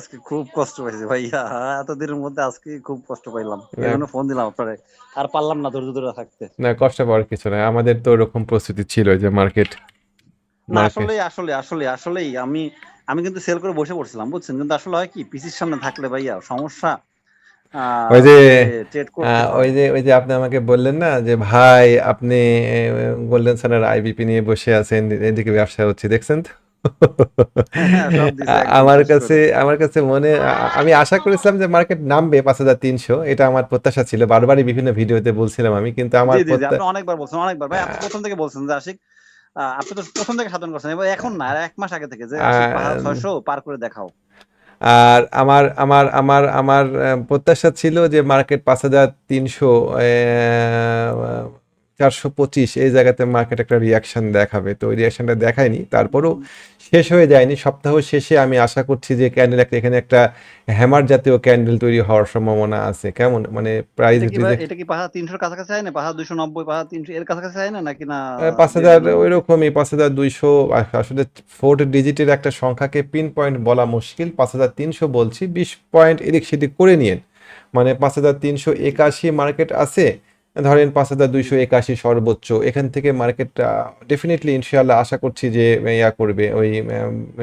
আজকে খুব কষ্ট পাইছি ভাইয়া। এতদিনের মধ্যে আজকে খুব কষ্ট পাইলাম। ফোন দিলাম আপনারে। আর পারলাম না ধৈর্য ধরে থাকতে। না কষ্ট পাওয়ার কিছু আমাদের তো ওরকম প্রস্তুতি ছিল যে মার্কেট আসলে আসলে আসলে আসলেই আমি আমি কিন্তু সেল করে বসে পড়ছিলাম বুঝছেন? কিন্তু আসলে হয় কি পিসির সামনে থাকলে ভাইয়া সমস্যা ওই যে। ওই যে ওই যে আপনি আমাকে বললেন না যে ভাই আপনি গোল্ডেন সানের আইবিপি নিয়ে বসে আছেন এদিকে ব্যবসা হচ্ছে। দেখছেন তো? হ্যাঁ, একদম আমার কাছে আমার কাছে মনে আমি আশা করেছিলাম যে মার্কেট নামবে পাঁচ হাজার তিনশো এটা আমার প্রত্যাশা ছিল। বারবারই বিভিন্ন ভিডিওতে বলছিলাম আমি কিন্তু আমার অনেকবার বলছেন অনেকবার। ভাই আপনি প্রথম থেকে বলছেন যে আশিক আপনি তো প্রথম থেকে সাধন করছেন এবার এখন না আর এক মাস আগে থেকে যে ছয়শো পার করে দেখাও। আর আমার আমার আমার আমার প্রত্যাশা ছিল যে মার্কেট পাঁচ হাজার তিনশো চারশো পঁচিশ এই জায়গাতে মার্কেট একটা রিয়াকশন দেখাবে। তো ওই রিয়াকশনটা দেখায়নি তারপরও শেষ হয়ে যায়নি। সপ্তাহ শেষে আমি আশা করছি যে ক্যান্ডেল একটা এখানে একটা হ্যামার জাতীয় ক্যান্ডেল তৈরি হওয়ার সম্ভাবনা আছে। কেমন? মানে প্রাইস এটা কি পাহাড় তিনশোর কাছাকাছি হয় না? পাহাড় দুইশো নব্বই পাহাড় তিনশো এর কাছাকাছি হয় না নাকি না পাঁচ হাজার ওই রকমই পাঁচ হাজার দুইশো আসলে ফোর ডিজিটের একটা সংখ্যাকে পিন পয়েন্ট বলা মুশকিল। পাঁচ হাজার তিনশো বলছি বিশ পয়েন্ট এদিক সেদিক করে নিন মানে পাঁচ হাজার তিনশো একাশি মার্কেট আছে। ধরেন পাঁচ হাজার দুইশো একাশি সর্বোচ্চ এখান থেকে মার্কেটটা ডেফিনেটলি ইনশাআল্লাহ আশা করছি যে ইয়া করবে ওই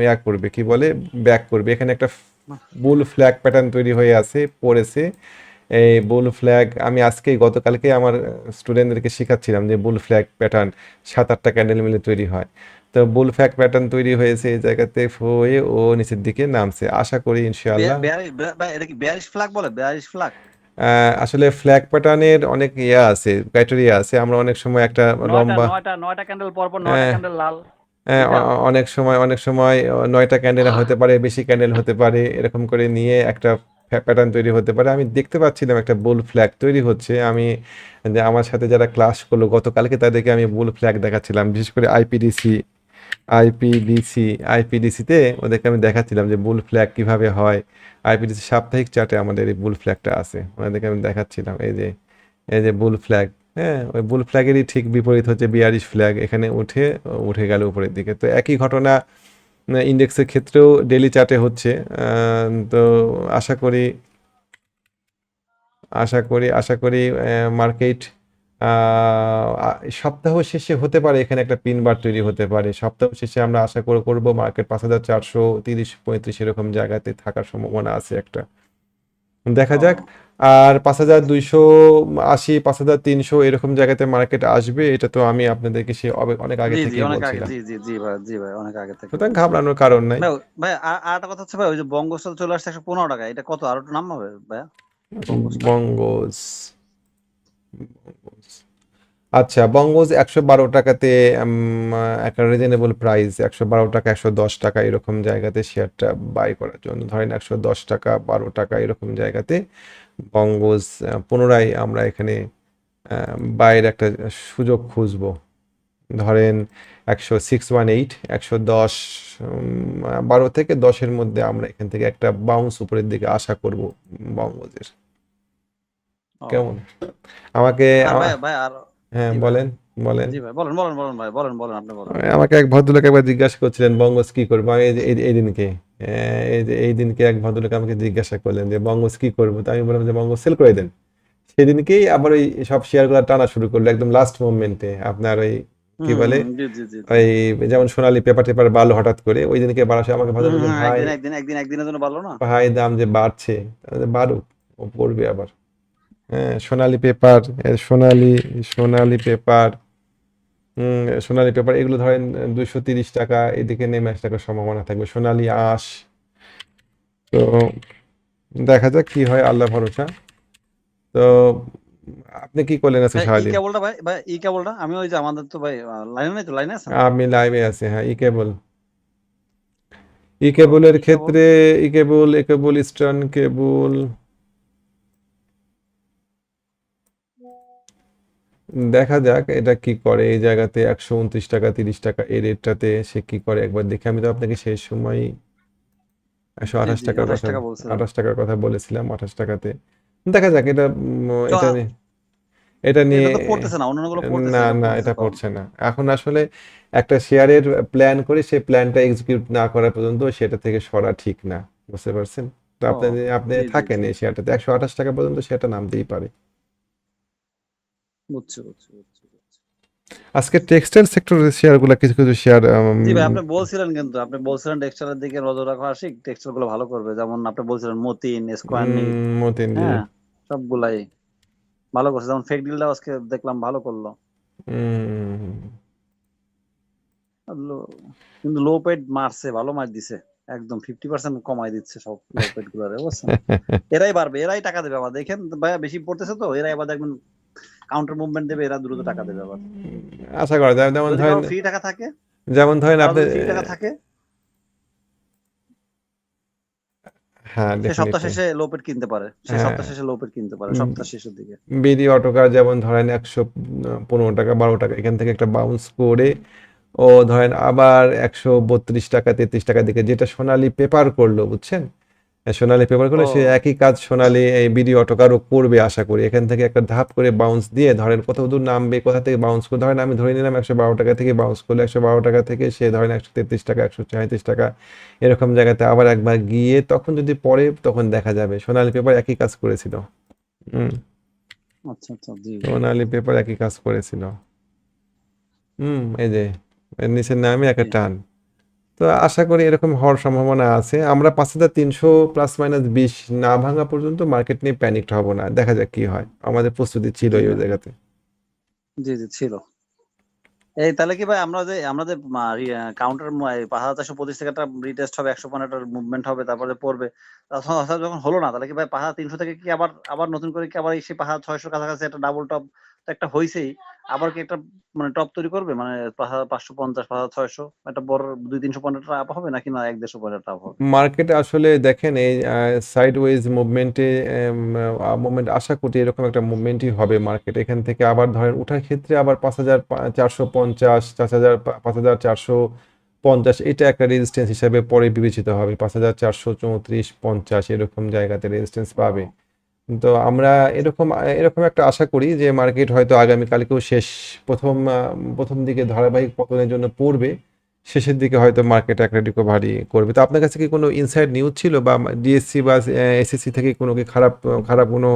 ইয়া করবে কি বলে ব্যাক করবে। এখানে একটা বুল ফ্ল্যাগ প্যাটার্ন তৈরি হয়ে আছে পড়েছে। এই বুল ফ্ল্যাগ আমি আজকে গতকালকে আমার স্টুডেন্টদেরকে শেখাচ্ছিলাম যে বুল ফ্ল্যাগ প্যাটার্ন সাত আটটা ক্যান্ডেল মিলে তৈরি হয়। তো বুল ফ্ল্যাগ প্যাটার্ন তৈরি হয়েছে এই জায়গাতে হয়ে ও নিচের দিকে নামছে। আশা করি ইনশাআল্লাহ এটা কি বিয়ারিশ ফ্ল্যাগ বলে? বিয়ারিশ ফ্ল্যাগ আসলে ফ্ল্যাগ প্যাটার্নের অনেক ইয়া আছে ক্রাইটেরিয়া আছে। আমরা অনেক সময় একটা লম্বা নয়টা নয়টা ক্যান্ডেল পর পর নয়টা। ক্যান্ডেল লাল। হ্যাঁ, অনেক সময় অনেক সময় নয়টা ক্যান্ডেল হতে পারে বেশি ক্যান্ডেল হতে পারে এরকম করে নিয়ে একটা প্যাটার্ন তৈরি হতে পারে। আমি দেখতে পাচ্ছিলাম একটা বুল ফ্ল্যাগ তৈরি হচ্ছে। আমি যে আমার সাথে যারা ক্লাস করল গতকালকে তাদেরকে আমি বুল ফ্ল্যাগ দেখাচ্ছিলাম বিশেষ করে আইপিডিসি আইপিডিসি, আইপিডিসিতে ওদেরকে আমি দেখাচ্ছিলাম যে বুল ফ্ল্যাগ কীভাবে হয়। আইপিডিসি সাপ্তাহিক চার্টে আমাদের এই বুল ফ্ল্যাগটা আছে। ওনাদেরকে আমি দেখাচ্ছিলাম, এই যে এই যে বুল ফ্ল্যাগ হ্যাঁ ওই বুল ফ্ল্যাগেরই ঠিক বিপরীত হচ্ছে বিয়ারিশ ফ্ল্যাগ, এখানে উঠে উঠে গেল উপরের দিকে। তো একই ঘটনা ইন্ডেক্সের ক্ষেত্রেও ডেলি চার্টে হচ্ছে। তো আশা করি আশা করি আশা করি মার্কেট সপ্তাহ শেষে হতে পারে এখানে একটা পিন বার তৈরি হতে পারে। সপ্তাহ শেষে আমরা আশা করে করব মার্কেট পাঁচ হাজার চারশো তিরিশ পঁয়ত্রিশ এরকম জায়গাতে থাকার সম্ভাবনা আছে একটা। দেখা যাক আর পাঁচ হাজার দুইশো আশি পাঁচ হাজার তিনশো এরকম জায়গাতে মার্কেট আসবে এটা তো আমি আপনাদেরকে সে অনেক আগে থেকে অনেক আগে বলছিলাম। জি জি জি ভাই জি ভাই অনেক আগে থেকে সুতরাং ঘাবড়ানোর কারণ নাই। ভাই ভাই আর- একটা কথা হচ্ছে ভাই ওই যে বঙ্গস্থল চলে আসছে একশো পনেরো টাকা এটা কত? আরও একটু নাম হবে ভাইয়া? বঙ্গস্থল। আচ্ছা বঙ্গজ একশো বারো টাকাতে একটা রিজনেবল প্রাইস একশো বারো টাকা একশো দশ টাকা এরকম জায়গাতে শেয়ারটা বাই করার জন্য। ধরেন একশো দশ টাকা বারো টাকা এরকম জায়গাতে বঙ্গজ পুনরায় আমরা এখানে বাইয়ের একটা সুযোগ খুঁজবো। ধরেন একশো সিক্স ওয়ান এইট একশো দশ বারো থেকে দশের মধ্যে আমরা এখান থেকে একটা বাউন্স উপরের দিকে আশা করব বঙ্গজের কেমন? আমাকে আর ভাই ভাই আর হ্যাঁ বলেন বলেন। জি ভাই বলেন বলেন বলেন ভাই বলেন বলেন আপনি বলেন। আমাকে এক ভদ্রলোক একবার জিজ্ঞাসা করছিলেন বঙ্গজ কি করব? এই দিনকে আহ, এই দিনকে এক ভদ্রলোক আমাকে জিজ্ঞাসা করলেন যে বঙ্গজ কি করব? তো আমি বললাম যে বঙ্গজ সেল করে দেন। সেদিনকেই আবার ওই সব শেয়ারগুলো টানা শুরু করল একদম লাস্ট মোমেন্টে আপনার ওই কি বলে? ওই যেমন সোনালী পেপার টেপার বাড়লো হঠাৎ করে ওই দিনকে বাড়ার সময় আমাকে ভদ্রলোক ভাই একদিন একদিন একদিন একদিনের জন্য ভালো না? ভাই দাম যে বাড়ছে বাড়ুক ও পড়বে আবার। হ্যাঁ সোনালী পেপার সোনালী সোনালী পেপার সোনালী পেপার এগুলো ধরেন দুশো তিরিশ টাকা এদিকে নেমে আসতে একটা সম্ভাবনা থাকবে সোনালী আঁশ। তো দেখা যাক কি হয় আল্লাহ ভরসা। তো আপনি কি করলেন আজকে ভাই, ই সারাদিন কেবলটা ভাই ভাই ই কেবলটা? আমি ওই যে আমাদের তো ভাই লাইনে নাই তো লাইনে আছে? আমি লাইভে আছি হ্যাঁ ই কেবল। ই কেবলের ক্ষেত্রে ই কেবল ই কেবল ইস্টার্ন কেবল। দেখা যাক এটা কি করে। এই জায়গাতে একশো উনত্রিশ টাকা তিরিশ টাকা এই রেটটাতে সে কি করে? একবার দেখে আমি তো আপনাকে সেই সময় একশো আঠাশ টাকার কথা। আঠাশ টাকার কথা বলেছিলাম আঠাশ টাকাতে। দেখা যাক এটা এটা নিয়ে এটা নিয়ে না না এটা। পড়ছে না। এখন আসলে একটা শেয়ারের প্ল্যান করে সেই প্ল্যানটা এক্সিকিউট না করা পর্যন্ত সেটা থেকে সরা ঠিক না। বুঝতে পারছেন? তো আপনি আপনি থাকেন এই শেয়ারটাতে। একশো আঠাশ টাকা পর্যন্ত সেটা নামতেই পারে। বুঝছি বুঝছি বুঝছি বুঝছি। আজকে টেক্সটাইল সেক্টরের শেয়ারগুলো কিছু কিছু শেয়ার জি ভাই আপনি বলছিলেন কিন্তু আপনি বলছিলেন টেক্সটাইলের দিকে নজর রাখা আশিক টেক্সটাইলগুলো ভালো করবে। যেমন আপনি বলছিলেন মতিন মতিন জি। হ্যাঁ সবগুলাই ভালো করছে। যেমন ফেক ডিলটা আজকে দেখলাম ভালো করল। কিন্তু লো পেড মারছে ভালো মার দিছে। একদম ফিফটি পার্সেন্ট কমাই দিচ্ছে সব লো পেড গুলারে বুঝছেন? এরাই বাড়বে এরাই টাকা দেবে আবার দেখেন ভাইয়া বেশি পড়তেছে তো এরাই আবার দেখবেন কাউন্টার মুভমেন্ট দেবে এরা দ্রুত টাকা দেবে আবার। আশা করা যায়। যেমন ধরেন ফ্রি টাকা থাকে যেমন ধরেন আপনি ফ্রি টাকা থাকে হ্যাঁ সপ্তাহ শেষে কিনতে পারে। সে হ্যাঁ। সপ্তাহ শেষে লোপেট কিনতে পারে সপ্তাহ শেষের দিকে। বিডি অটোকার যেমন ধরেন একশো পনেরো টাকা বারো টাকা এখান থেকে একটা বাউন্স করে ও ধরেন আবার একশো বত্রিশ টাকা তেত্রিশ টাকা দিকে যেটা সোনালি পেপার করল বুঝছেন? সোনালী পেপার করলে ও। সে একই কাজ সোনালী এই বিডি অটোকারও করবে আশা করি। এখান থেকে একটা ধাপ করে বাউন্স দিয়ে ধরেন কোথাও দূর নামবে কোথা থেকে বাউন্স করে ধরেন আমি ধরে নিলাম একশো বারো টাকা থেকে বাউন্স করলে একশো বারো টাকা থেকে সে ধরেন একশো তেত্রিশ টাকা একশো চৌত্রিশ টাকা এরকম জায়গাতে আবার একবার গিয়ে তখন যদি পরে তখন দেখা যাবে। সোনালী পেপার একই কাজ করেছিল। হুম। আচ্ছা আচ্ছা সোনালী পেপার একই কাজ করেছিল। হুম এই যে নিচের নামে একটা টান। তো আশা করি এরকম হওয়ার সম্ভাবনা আছে। আমরা পাঁচ হাজার তিনশো প্লাস মাইনাস বিশ না ভাঙা পর্যন্ত মার্কেট নিয়ে প্যানিকড হব না। দেখা যাক কি হয়। আমাদের প্রস্তুতি ছিল ওই জায়গাতে। জি জি, ছিল। এই তাহলে কি ভাই, আমরা যে আমরা যে কাউন্টার পাঁচ হাজার চারশো পঁচিশ থেকে রিটেস্ট হবে, একশো পনেরোটার মুভমেন্ট হবে, তারপরে পড়বে। যখন হলো না, তাহলে কি ভাই পাঁচ হাজার তিনশো থেকে কি আবার আবার নতুন করে কি আবার সেই পাঁচ হাজার ছয়শোর কাছাকাছি একটা ডাবল টপ একটা হয়েছেই আবার কি একটা মানে টপ তৈরি করবে? মানে পাঁচশো পঞ্চাশ, পাঁচ হাজার ছয়শো? একটা বড় দুই, তিনশো পনেরোটা আপ হবে নাকি না এক দেড়শো পনেরোটা আপ হবে? মার্কেট আসলে দেখেন, এই সাইড ওয়েজ মুভমেন্টে মুভমেন্ট আশা করি এরকম একটা মুভমেন্টই হবে মার্কেট এখান থেকে আবার ধরেন ওঠার ক্ষেত্রে আবার পাঁচ হাজার চারশো পঞ্চাশ, পাঁচ হাজার পাঁচ হাজার চারশো পঞ্চাশ, এটা একটা রেজিস্ট্যান্স হিসাবে পরে বিবেচিত হবে। পাঁচ হাজার চারশো চৌত্রিশ, পঞ্চাশ, এরকম জায়গাতে রেজিস্ট্যান্স পাবে। তো আমরা এরকম এরকম একটা আশা করি যে মার্কেট হয়তো আগামীকালকেও শেষ প্রথম প্রথম দিকে ধারাবাহিক পতনের জন্য পড়বে। শেষের দিকে হয়তো মার্কেট একটা রিকভারি করবে। তো আপনার কাছে কি কোনো ইনসাইড নিউজ ছিল বা ডিএসসি বা এসএসসি থেকে কোনো কি খারাপ খারাপ কোনো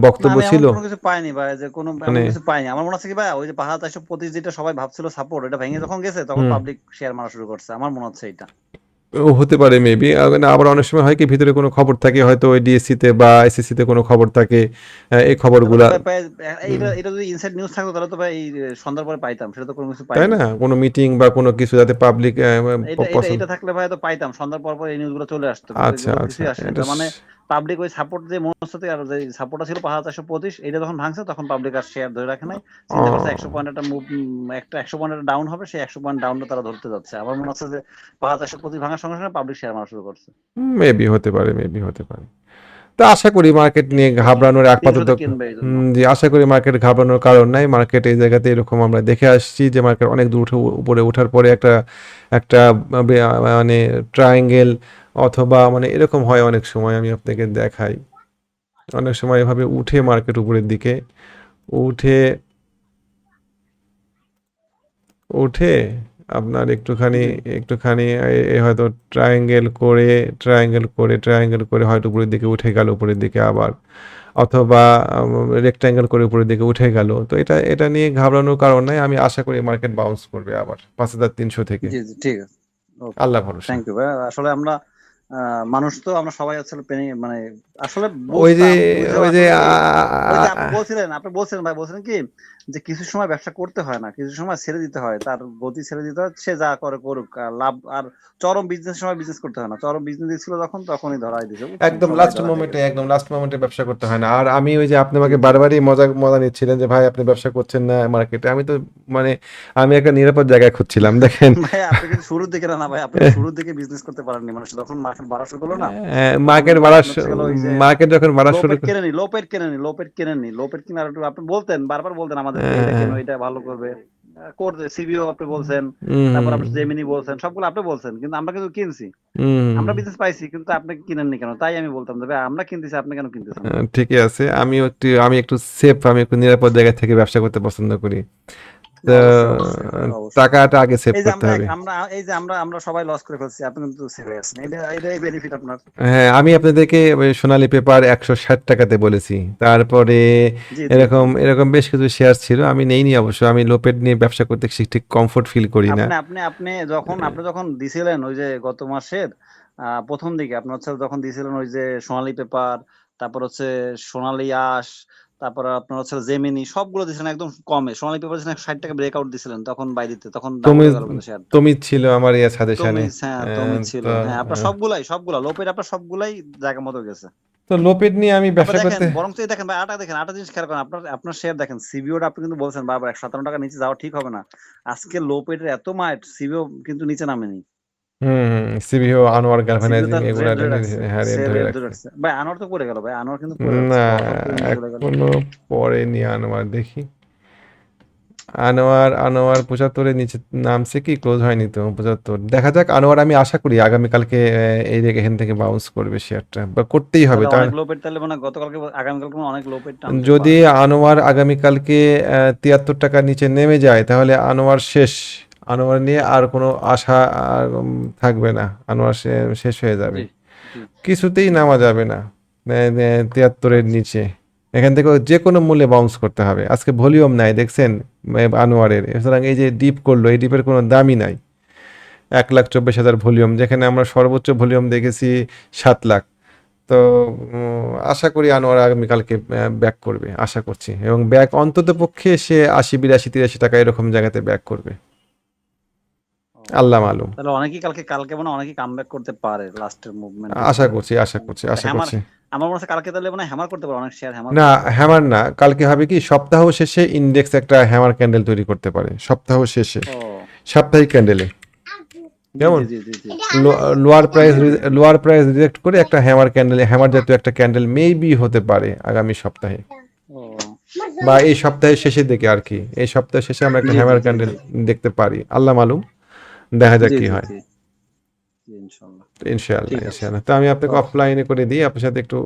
বক্তব্য ছিল? কোনো কিছু পাইনি ভাই যে কোনো মানে- কিছু পাইনি। আমার মনে হচ্ছে কি ভাই ওই যে হাজার চারশো পঁচিশ যেটা সবাই ভাবছিল সাপোর্ট এটা ভেঙে যখন গেছে তখন পাবলিক শেয়ার মারা শুরু করছে। আমার মনে হচ্ছে এটা। হতে পারে মেবি আবার অনেক সময় হয় কি ভিতরে কোনো খবর থাকে হয়তো ওই ডিএসসি তে বা এসএসসি তে কোনো খবর থাকে এই খবরগুলা। এটা যদি ইনসাইড নিউজ থাকতো তাহলে তো ভাই এই সন্ধ্যার পরে পাইতাম সেটা তো কোনো কিছু তাই না? কোনো মিটিং বা কোনো কিছু যাতে পাবলিক এটা থাকলে ভাই তো পাইতাম সন্ধ্যার পর পর এই নিউজগুলো চলে আসতো আচ্ছা আচ্ছা মানে পাবলিক ওই সাপোর্ট যে মনস্তাতে আর যে সাপোর্টটা ছিল পাঁচ হাজার চারশো পঁচিশ এটা যখন ভাঙছে তখন পাবলিক আর শেয়ার ধরে রাখে নাই। চিন্তা করছে। একশো পয়েন্ট একটা মুভ একটা একশো পয়েন্ট ডাউন হবে সেই একশো পয়েন্ট ডাউনটা তারা ধরতে যাচ্ছে। আমার মনে হচ্ছে যে পাঁচ হাজার চারশো পঁচিশ ভাঙার সঙ্গে সঙ্গে পাবলিক শেয়ার মারা শুরু করছে। মেবি হতে পারে মেবি হতে পারে। তো আশা করি মার্কেট নিয়ে ঘাবড়ানোর হুম, জি আশা করি মার্কেট ঘাবড়ানোর কারণ নাই। মার্কেট এই জায়গাতে এরকম আমরা দেখে আসছি যে মার্কেট অনেক দূর উপরে ওঠার পরে একটা একটা মানে ট্রায়াঙ্গেল অথবা মানে এরকম হয় অনেক সময় আমি আপনাকে দেখাই। অনেক সময় এভাবে উঠে মার্কেট উপরের দিকে। উঠে উঠে আপনার একটুখানি একটুখানি হয়তো ট্রায়াঙ্গেল করে ট্রায়াঙ্গেল করে ট্রায়াঙ্গেল করে হয়তো উপরের দিকে উঠে গেল উপরের দিকে আবার। অথবা রেক্ট্যাঙ্গেল করে উপরের দিকে উঠে গেল। তো এটা এটা নিয়ে ঘাবড়ানোর কারণ নাই। আমি আশা করি মার্কেট বাউন্স করবে আবার পাঁচ হাজার তিনশো থেকে। ঠিক আছে। আল্লাহ ভরসা। থ্যাংক ইউ ভাই। আসলে আমরা মানুষ তো আমরা সবাই আসলে পেনি মানে আসলে ওই যে ওই যে বলছিলেন আপনি বলছিলেন ভাই বলছিলেন কি যে কিছু সময় ব্যবসা করতে হয় না কিছু সময় ছেড়ে দিতে হয় তার গতি ছেড়ে দিতে হয় সে যা করে করুক লাভ আর চরম বিজনেস সময় বিজনেস করতে হয় না। চরম বিজনেস ছিল তখন তখনই ধরাই দিছে একদম লাস্ট মোমেন্টে একদম লাস্ট মোমেন্টে ব্যবসা করতে হয় না। আর আমি ওই যে আপনি আমাকে বারবারই মজা মজা নিচ্ছিলেন যে ভাই আপনি ব্যবসা করছেন না মার্কেটে আমি তো মানে আমি একটা নিরাপদ জায়গায় খুঁজছিলাম দেখেন। ভাই আপনি কিন্তু শুরুর দিকে না না ভাই আপনি শুরুর দিকে বিজনেস করতে পারেননি। মানুষ যখন মার্কেট বাড়া শুরু করল না মার্কেট বাড়া হচ্ছে গেলো মার্কেট যখন বাড়া শুরু লোপেট কেনেনি লোপেট কেনেনি লোপেট কেনেনি লোপেট কিনে আর একটু আপনি বলতেন বারবার বলতেন আমাদের হ্যাঁ, এটা হ্যাঁ। ভালো করবে। করতে সিবিও আপনি বলছেন তারপর আপনি জেমিনি বলছেন সবগুলো আপনি বলছেন কিন্তু আমরা কিন্তু কিনছি। আমরা বিজনেস পাইছি কিন্তু আপনি কিনেননি কেন? তাই আমি বলতাম যে আমরা কিনতেছি আপনি কেন কিনতেছেন? ঠিকই আছে। আমি একটু আমি একটু সেফ আমি একটু নিরাপদ জায়গা থেকে ব্যবসা করতে পছন্দ করি। তো। টাকাটা আগে সেভ করতে হবে। আমরা এই যে আমরা আমরা সবাই লস করে ফেলছি আপনি কিন্তু সেভে আছেন এটা এটাই বেনিফিট আপনার। হ্যাঁ আমি আপনাদেরকে সোনালী পেপার একশো ষাট টাকাতে বলেছি। তারপরে এরকম এরকম বেশ কিছু শেয়ার ছিল আমি নেইনি অবশ্য আমি লোপেড নিয়ে ব্যবসা করতে ঠিক- ঠিক কমফোর্ট ফিল করি না। আপনি আপনি আপনি যখন আপনি যখন দিছিলেন ওই যে গত মাসের প্রথম দিকে আপনার হচ্ছে যখন দিছিলেন ওই যে সোনালী পেপার তারপর হচ্ছে সোনালী আশ তারপর আপনার হচ্ছে জেমিনি সবগুলো দিছিলেন একদম কমে। সোনালী পেপার দিছিলেন ষাট টাকা ব্রেকআউট দিছিলেন তখন বাই দিতে তখন তুমি ছিল আমার ইয়ে সাজেশনে তুমি হ্যাঁ তুমি ছিল। হ্যাঁ আপনার সবগুলাই সবগুলা লোপের আপনার সবগুলাই জায়গা মতো গেছে। তো লোপেড নিয়ে আমি ব্যবসা দেখেন করতে বরং তো দেখেন ভাই আটা দেখেন আটা জিনিস খেয়াল করেন আপনার আপনার শেয়ার দেখেন সিবিওটা আপনি কিন্তু বলছেন বারবার একশো সাতান্ন টাকা নিচে যাওয়া ঠিক হবে না। আজকে লো পেটের এত মাইট সিবিও কিন্তু নিচে নামেনি। হুম সিবিও আনোয়ার সিবিও গার্ভানাইজিং তার এগুলা রেড ধরে রাখছে হ্যাঁ রেট সে ধরে রেড ধরে রাখছে ভাই আনোয়ার তো পড়ে গেল ভাই আনোয়ার কিন্তু পড়ে না যাচ্ছে চলে গেল। এখনও পড়েনি আনোয়ার দেখি। আনোয়ার আনোয়ার পঁচাত্তরের নিচে নামছে কি ক্লোজ হয়নি তো পঁচাত্তর। দেখা যাক আনোয়ার আমি আশা করি আগামীকালকে আহ, এই রেখে এখান থেকে বাউন্স করবে শেয়ারটা বা করতেই হবে তাহলে তার অনেক লো পেট তাহলে মানে গতকালকে আগামীকালকে মনে হয় অনেক লো পেট টানতে যদি আনোয়ার আগামীকালকে তিয়াত্তর টাকার নিচে নেমে যায় তাহলে আনোয়ার শেষ। আনোয়ার নিয়ে আর কোনো আশা আর থাকবে না। আনোয়ার শেষ হয়ে যাবে। কিছুতেই নামা যাবে না। তিয়াত্তরের নিচে। এখান থেকে যে কোনো মূল্যে বাউন্স করতে হবে। আজকে ভলিউম নাই দেখছেন? আনোয়ারের। সুতরাং এই যে ডিপ করল এই ডিপের কোনো দামই নাই। এক লাখ চব্বিশ হাজার ভলিউম যেখানে আমরা সর্বোচ্চ ভলিউম দেখেছি সাত লাখ। তো আশা করি আনোয়ার আগামীকালকে ব্যাক করবে। আশা করছি। এবং ব্যাক অন্তত পক্ষে সে আশি বিরাশি তিরাশি টাকা এরকম জায়গাতে ব্যাক করবে। আল্লাহ মালুম। তাহলে অনেকেই কালকে কালকে মনে অনেকেই কামব্যাক করতে পারে লাস্টের মুভমেন্ট আশা করছি আশা করছি আশা করছি। আমার মনে হচ্ছে কালকে তাহলে মনে হ্যামার করতে পারে অনেক শেয়ার হ্যামার না হ্যামার না। কালকে হবে কি সপ্তাহ শেষে ইন্ডেক্স একটা হ্যামার ক্যান্ডেল তৈরি করতে পারে সপ্তাহ শেষে। সাপ্তাহিক ক্যান্ডেলে lower price lower price reject করে একটা হ্যামার ক্যান্ডেল হ্যামার জাতীয় একটা ক্যান্ডেল মেবি হতে পারে আগামী সপ্তাহে। বা এই সপ্তাহের শেষের দিকে আর কি। এই সপ্তাহের শেষে আমরা একটা হ্যামার ক্যান্ডেল দেখতে পারি। আল্লাহ মালুম। দেখা যাক কি হয়। ইনশাআল্লাহ ইনশাআল্লাহ তো আমি আপনাকে অফলাইনে করে দিই আপনার সাথে একটু